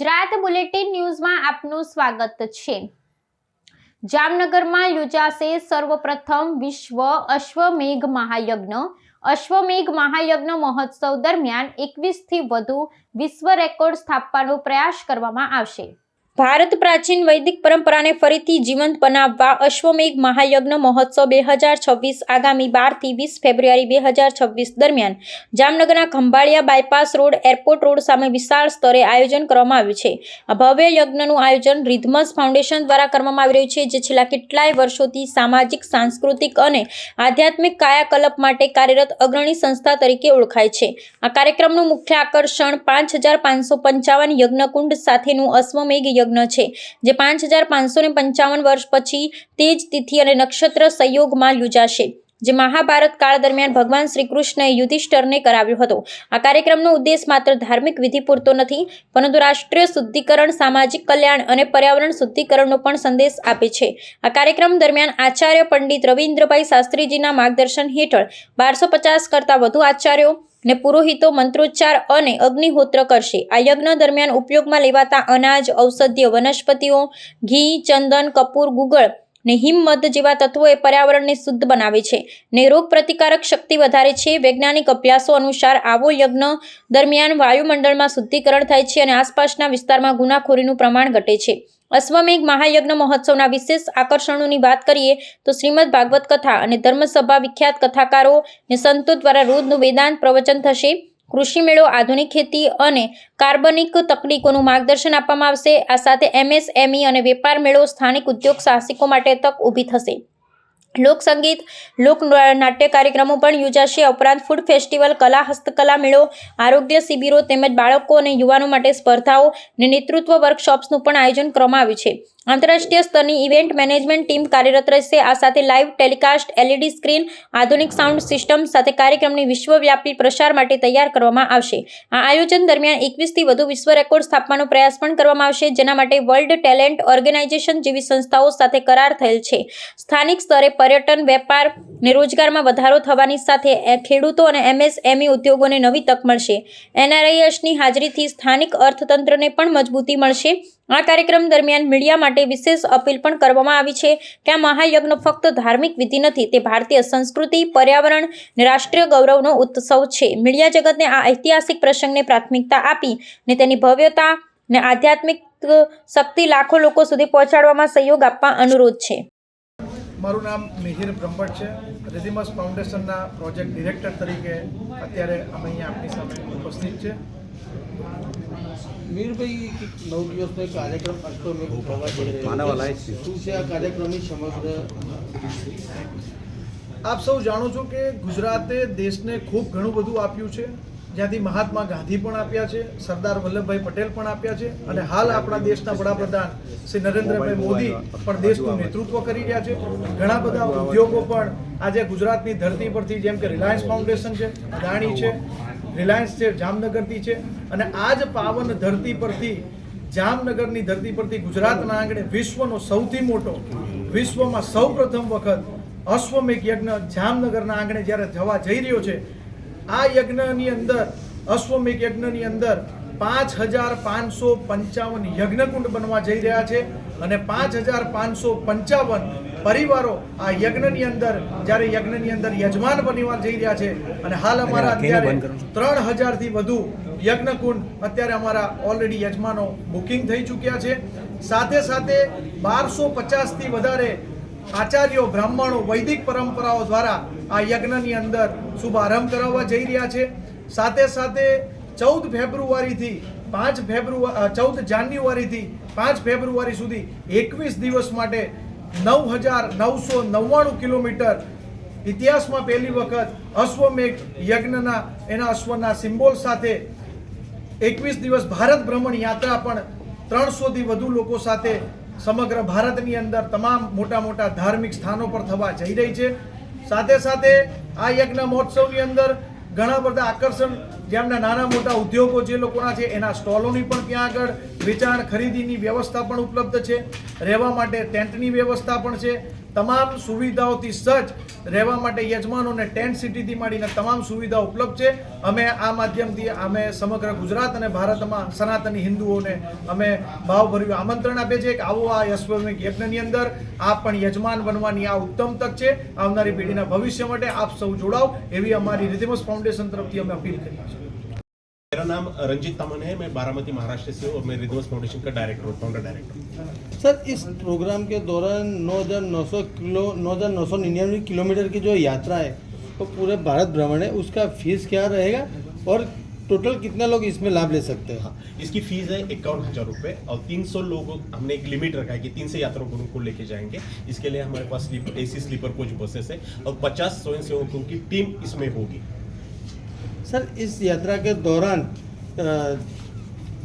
Gujarat bulletin ન્યૂઝમાં આપનું સ્વાગત છે. જામનગરમાં યોજાશે સર્વપ્રથમ વિશ્વ અશ્વમેઘ મહાયજ્ઞ. અશ્વમેઘ મહાયજ્ઞ મહોત્સવ દરમિયાન એકવીસથી વધુ વિશ્વ રેકોર્ડ સ્થાપવાનો પ્રયાસ કરવામાં આવશે. ભારત પ્રાચીન વૈદિક પરંપરાને ફરીથી જીવંત બનાવવા અશ્વમેઘ મહાયજ્ઞ મહોત્સવ બે હજાર છવ્વીસ આગામી બારથી વીસ ફેબ્રુઆરી બે હજાર છવ્વીસ દરમિયાન જામનગરના Khambhaliya bypass road airport road સામે વિશાળ સ્તરે આયોજન કરવામાં આવ્યું છે. આ ભવ્ય યજ્ઞનું આયોજન રિધમસ ફાઉન્ડેશન દ્વારા કરવામાં આવી રહ્યું છે, જે છેલ્લા કેટલાય વર્ષોથી સામાજિક, સાંસ્કૃતિક અને આધ્યાત્મિક કાયાકલ્પ માટે કાર્યરત અગ્રણી સંસ્થા તરીકે ઓળખાય છે. આ કાર્યક્રમનું મુખ્ય આકર્ષણ પાંચ હજાર પાંચસો પંચાવન યજ્ઞકુંડ સાથેનું અશ્વમેઘ યજ્ઞ છે, જે પાંચ પંચાવન વર્ષ પછી તેજ તિથિ અને નક્ષત્ર સંયોગમાં યોજાશે, જે મહાભારત કાળ દરમિયાન ભગવાન શ્રી કૃષ્ણએ યુધિષ્ઠરને કરાવ્યો હતો. આ કાર્યક્રમનો ઉદ્દેશ માત્ર ધાર્મિક વિધિ પૂરતો નથી, પરંતુ રાષ્ટ્રીય શુદ્ધિકરણ, સામાજિક કલ્યાણ અને પર્યાવરણ શુદ્ધિકરણનો પણ સંદેશ આપે છે. આ કાર્યક્રમ દરમિયાન આચાર્ય પંડિત રવિન્દ્રભાઈ શાસ્ત્રીજીના માર્ગદર્શન હેઠળ બારસો પચાસ કરતાં વધુ આચાર્યો ને પુરોહિતો મંત્રોચ્ચાર અને અગ્નિહોત્ર કરશે. આ યજ્ઞ દરમિયાન ઉપયોગમાં લેવાતા અનાજ, ઔષધીય વનસ્પતિઓ, ઘી, ચંદન, કપૂર, ગુગળ ને હિમમધ જેવા તત્વો એ પર્યાવરણને શુદ્ધ બનાવે છે ને રોગ પ્રતિકારક શક્તિ વધારે છે. વૈજ્ઞાનિક અભ્યાસો અનુસાર આવો યજ્ઞ દરમિયાન વાયુમંડળમાં શુદ્ધિકરણ થાય છે અને આસપાસના વિસ્તારમાં ગુનાખોરીનું પ્રમાણ ઘટે છે. અશ્વમેઘ મહાયજ્ઞ મહોત્સવના વિશેષ આકર્ષણોની વાત કરીએ તો શ્રીમદ ભાગવત કથા અને ધર્મસભા વિખ્યાત કથાકારો ને સંતો દ્વારા રોજનું વેદાંત પ્રવચન થશે. કૃષિ મેળો આધુનિક ખેતી અને કાર્બનિક તકનીકોનું માર્ગદર્શન આપવામાં આવશે. આ સાથે એમએસએમઈ અને વેપાર મેળો સ્થાનિક ઉદ્યોગ સાહસિકો માટે તક ઊભી થશે. લોકસંગીત લોક નાટ્ય કાર્યક્રમો પણ યોજાશે. ઉપરાંત ફૂડ ફેસ્ટિવલ, કલા, હસ્તકલા મેળો, આરોગ્ય શિબિરો તેમજ બાળકો અને યુવાનો માટે સ્પર્ધાઓ અને નેતૃત્વ વર્કશોપ્સનું પણ આયોજન કરવામાં આવ્યું છે. આંતરરાષ્ટ્રીય સ્તરની ઇવેન્ટ મેનેજમેન્ટ ટીમ કાર્યરત રહેશે. આ સાથે લાઇવ ટેલિકાસ્ટ, એલઈડી સ્ક્રીન, આધુનિક સાઉન્ડ સિસ્ટમ સાથે કાર્યક્રમની વિશ્વવ્યાપી પ્રસાર માટે તૈયાર કરવામાં આવશે. આ આયોજન દરમિયાન એકવીસથી વધુ વિશ્વ રેકોર્ડ સ્થાપવાનો પ્રયાસ પણ કરવામાં આવશે, જેના માટે વર્લ્ડ ટેલેન્ટ ઓર્ગેનાઇઝેશન જેવી સંસ્થાઓ સાથે કરાર થયેલ છે. સ્થાનિક સ્તરે પર્યટન, વેપાર ને રોજગારમાં વધારો થવાની સાથે ખેડૂતો અને એમએસએમઈ ઉદ્યોગોને નવી તક મળશે. એનઆરઆઈએસની હાજરીથી સ્થાનિક અર્થતંત્રને પણ મજબૂતી મળશે. આ કાર્યક્રમ દરમિયાન મીડિયા માટે વિશેષ અપીલ પણ કરવામાં આવી છે કે આ મહાયજ્ઞ ફક્ત ધાર્મિક વિધિ નથી, તે ભારતીય સંસ્કૃતિ, પર્યાવરણ ને રાષ્ટ્રીય ગૌરવનો ઉત્સવ છે. મીડિયા જગતને આ ઐતિહાસિક પ્રસંગને પ્રાથમિકતા આપી ને તેની ભવ્યતા ને આધ્યાત્મિક શક્તિ લાખો લોકો સુધી પહોંચાડવામાં સહયોગ આપવા અનુરોધ છે. મારું નામ મિહિર બ્રહ્મટ છે. રિધિમસ ફાઉન્ડેશનના પ્રોજેક્ટ ડિરેક્ટર તરીકે અત્યારે અમે અહીંયા આપની સામે ઉપસ્થિત છે. મીરભાઈ નવ દિવસનો એક કાર્યક્રમ અષ્ટમેઘ થવા જઈ રહ્યો છે છે. શું છે આ કાર્યક્રમની સમગ્ર? આપ સૌ જાણો છો કે ગુજરાતે દેશને ખૂબ ઘણું બધું આપ્યું છે. જ્યાંથી મહાત્મા ગાંધી પણ આપ્યા છે સરદાર વલ્લભભાઈ પટેલ પણ આપ્યા છે અને હાલ આપણા દેશના વડાપ્રધાન શ્રી નરેન્દ્રભાઈ મોદી પણ દેશનું નેતૃત્વ કરી રહ્યા છે. ઘણા બધા ઉદ્યોગો પણ આજે ગુજરાતની ધરતી પરથી જેમ કે રિલાયન્સ ફાઉન્ડેશન છે અદાણી છે રિલાયન્સ છે, જામનગરથી છે. અને આ જ પાવન ધરતી પરથી, જામનગરની ધરતી પરથી ગુજરાતના આંગણે વિશ્વનો સૌથી મોટો, વિશ્વમાં સૌ પ્રથમ વખત અશ્વમેઘ યજ્ઞ જામનગરના આંગણે જ્યારે જવા જઈ રહ્યો છે, આ યજ્ઞની અંદર, અશ્વમેઘ યજ્ઞની અંદર પાંચ હજાર પાંચસો પંચાવન યજ્ઞકુંડ બનવા જઈ રહ્યા છે અને પાંચ હજાર પાંચસો પંચાવન પરિવારો આ યજ્ઞની અંદર જ્યારે યજ્ઞની અંદર યજમાન બનવા જઈ રહ્યા છે અને હાલ અમારા અત્યારે ત્રણ હજારથી વધુ યજ્ઞકુંડ અત્યારે અમારા ઓલરેડી યજમાનો બુકિંગ થઈ ચૂક્યા છે. સાથે સાથે બારસો પચાસથી વધારે આચાર્યો બ્રાહ્મણો વૈદિક પરંપરાઓ દ્વારા આ યજ્ઞની અંદર શુભારંભ કરાવવા જઈ રહ્યા છે. સાથે સાથે ચૌદ ફેબ્રુઆરીથી પાંચ ફેબ્રુઆરી ચૌદ જાન્યુઆરીથી પાંચ ફેબ્રુઆરી સુધી એકવીસ દિવસ માટે નવ હજાર નવસો નવ્વાણું કિલોમીટર ઇતિહાસમાં પહેલી વખત અશ્વમેઘ યજ્ઞના, એના અશ્વના સિમ્બોલ સાથે એકવીસ દિવસ ભારત ભ્રમણ યાત્રા પણ ત્રણસોથી વધુ લોકો સાથે સમગ્ર ભારતની અંદર તમામ મોટા મોટા ધાર્મિક સ્થાનો પર થવા જઈ રહી છે. સાથે સાથે આ યજ્ઞ મહોત્સવની અંદર ઘણા બધા આકર્ષણ જેમના નાના મોટા ઉદ્યોગો જે લોકોના છે, એના સ્ટોલોની પણ ત્યાં આગળ વેચાણ ખરીદીની વ્યવસ્થા પણ ઉપલબ્ધ છે. રહેવા માટે ટેન્ટની વ્યવસ્થા પણ છે. તમામ સુવિધાઓથી સજ્જ રહેવા માટે યજમાનોને ટેન્ટ સિટીથી માંડીને તમામ સુવિધાઓ ઉપલબ્ધ છે. અમે આ માધ્યમથી અમે સમગ્ર ગુજરાત અને ભારતમાં સનાતની હિન્દુઓને અમે ભાવભર્યું આમંત્રણ આપીએ છીએ કે આવો આ યશ્વમિક યજ્ઞની અંદર આપ પણ યજમાન બનવાની આ ઉત્તમ તક છે. આવનારી પેઢીના ભવિષ્ય માટે આપ સૌ જોડાઓ એવી અમારી રિધિમસ ફાઉન્ડેશન તરફથી અમે અપીલ કરીએ છીએ. मेरा नाम रंजीत तमन है मैं बारामती महाराष्ट्र से और मैं रिदमस फाउंडेशन का डायरेक्टर हूँ फाउंडर डायरेक्टर सर इस प्रोग्राम के दौरान 9,900 किलो 9,999 किलोमीटर की जो यात्रा है वो तो पूरे भारत भ्रमण है उसका फ़ीस क्या रहेगा और टोटल कितने लोग इसमें लाभ ले सकते हैं? हाँ इसकी फ़ीस है इक्यावन हज़ार रुपये और 300 लोगों हमने एक लिमिट रखा है कि तीन सौ यात्रियों को लेके जाएँगे। इसके लिए हमारे पास sleeper AC sleeper coach buses है और 50 स्वयंसेवकों की टीम इसमें होगी। सर इस यात्रा के दौरान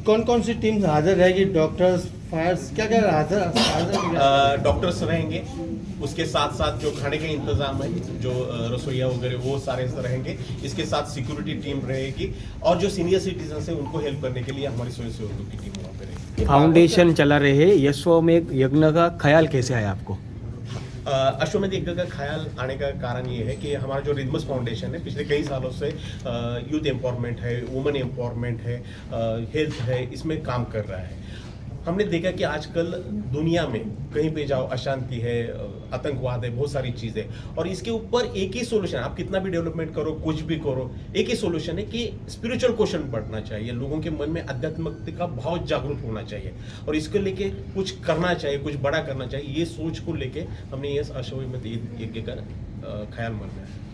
कौन कौन सी टीम हाजिर रहेगी? डॉक्टर्स फायर्स क्या क्या हाजिर डॉक्टर्स रहेंगे। उसके साथ साथ जो खाने का इंतज़ाम है जो रसोईया वगैरह वो सारे रहेंगे। इसके साथ सिक्योरिटी टीम रहेगी। और जो सीनियर सिटीजन है उनको हेल्प करने के लिए हमारी स्वयंसेवकों की टीम वहाँ पे रहेगी। फाउंडेशन चला रहे यशो में यज्ञ का ख्याल कैसे आया आपको? अश्वमेध यज्ञ का ख्याल आने का कारण ये है कि हमारा जो रिदमस फाउंडेशन है, पिछले कई सालों से यूथ एम्पावरमेंट है वुमेन एम्पावरमेंट है हेल्थ है, इसमें काम कर रहा है। हमने देखा कि आजकल दुनिया में कहीं पे जाओ, अशांति है, आतंकवाद है, बहुत सारी चीज़ें और इसके ऊपर एक ही सोल्यूशन आप कितना भी डेवलपमेंट करो, कुछ भी करो, एक ही सोल्यूशन है कि स्पिरिचुअल क्वेश्चन बढ़ना चाहिए, लोगों के मन में आध्यात्मिकता का भाव जागरूक होना चाहिए और इसको लेके कुछ करना चाहिए, कुछ बड़ा करना चाहिए, ये सोच को लेके हमने ये अश्वमेध यज्ञ का ख्याल मन में